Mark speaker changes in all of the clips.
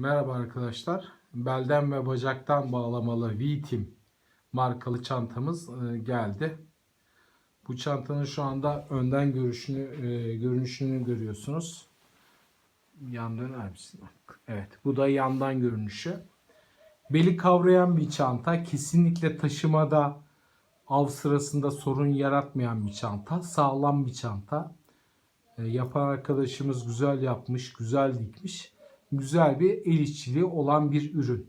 Speaker 1: Merhaba arkadaşlar. Belden ve bacaktan bağlamalı V-Team markalı çantamız e, geldi. Bu çantanın şu anda önden görüşünü e, görünüşünü görüyorsunuz. Yan döner misin? Evet, bu da yandan görünüşü. Beli kavrayan bir çanta. Kesinlikle taşımada av sırasında sorun yaratmayan bir çanta. Sağlam bir çanta. E, yapan arkadaşımız güzel yapmış, güzel dikmiş. Güzel bir el işçiliği olan bir ürün.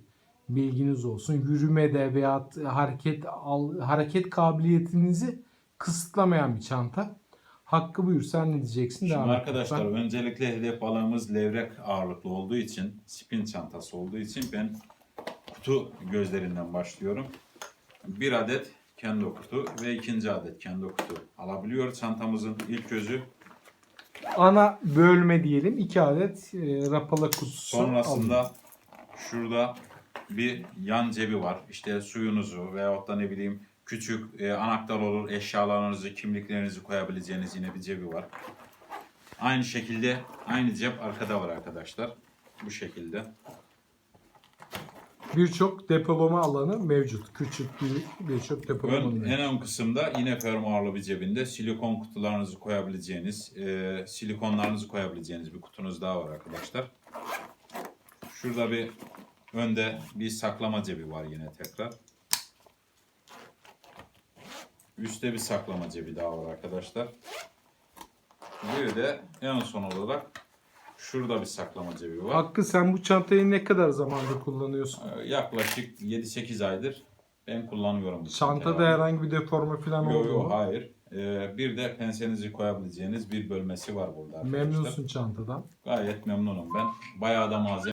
Speaker 1: Bilginiz olsun. Yürümede veya hareket hareket kabiliyetinizi kısıtlamayan bir çanta. Hakkı buyur sen ne diyeceksin?
Speaker 2: Şimdi
Speaker 1: Devam
Speaker 2: arkadaşlar
Speaker 1: lütfen.
Speaker 2: öncelikle hedef balığımız levrek ağırlıklı olduğu için, spin çantası olduğu için ben kutu gözlerinden başlıyorum. Bir adet kendo kutu ve ikinci adet kendo kutu alabiliyor çantamızın ilk gözü.
Speaker 1: Ana bölme diyelim. iki adet e, rapala kutusu.
Speaker 2: Sonrasında şurada bir yan cebi var. İşte suyunuzu veyahut da ne bileyim küçük e, anahtar olur, eşyalarınızı, kimliklerinizi koyabileceğiniz yine bir cebi var. Aynı şekilde aynı cep arkada var arkadaşlar. Bu şekilde.
Speaker 1: Birçok depolama alanı mevcut. Küçük büyük birçok depolama
Speaker 2: Ön,
Speaker 1: alanı
Speaker 2: en ön kısımda yine fermuarlı bir cebinde silikon kutularınızı koyabileceğiniz, e, silikonlarınızı koyabileceğiniz bir kutunuz daha var arkadaşlar. Şurada bir önde bir saklama cebi var yine tekrar. Üstte bir saklama cebi daha var arkadaşlar. Bir de en son olarak şurada bir saklama cebi var.
Speaker 1: Hakkı sen bu çantayı ne kadar zamandır kullanıyorsun?
Speaker 2: Ee, Yaklaşık 7-8 aydır ben kullanıyorum. bu
Speaker 1: Çantada
Speaker 2: çantayı.
Speaker 1: herhangi bir deforme falan
Speaker 2: Yok
Speaker 1: oldu
Speaker 2: yok
Speaker 1: mu?
Speaker 2: hayır. Ee, bir de pensenizi koyabileceğiniz bir bölmesi var burada arkadaşlar.
Speaker 1: Memnunsun çantadan.
Speaker 2: Gayet memnunum ben. Bayağı da malzeme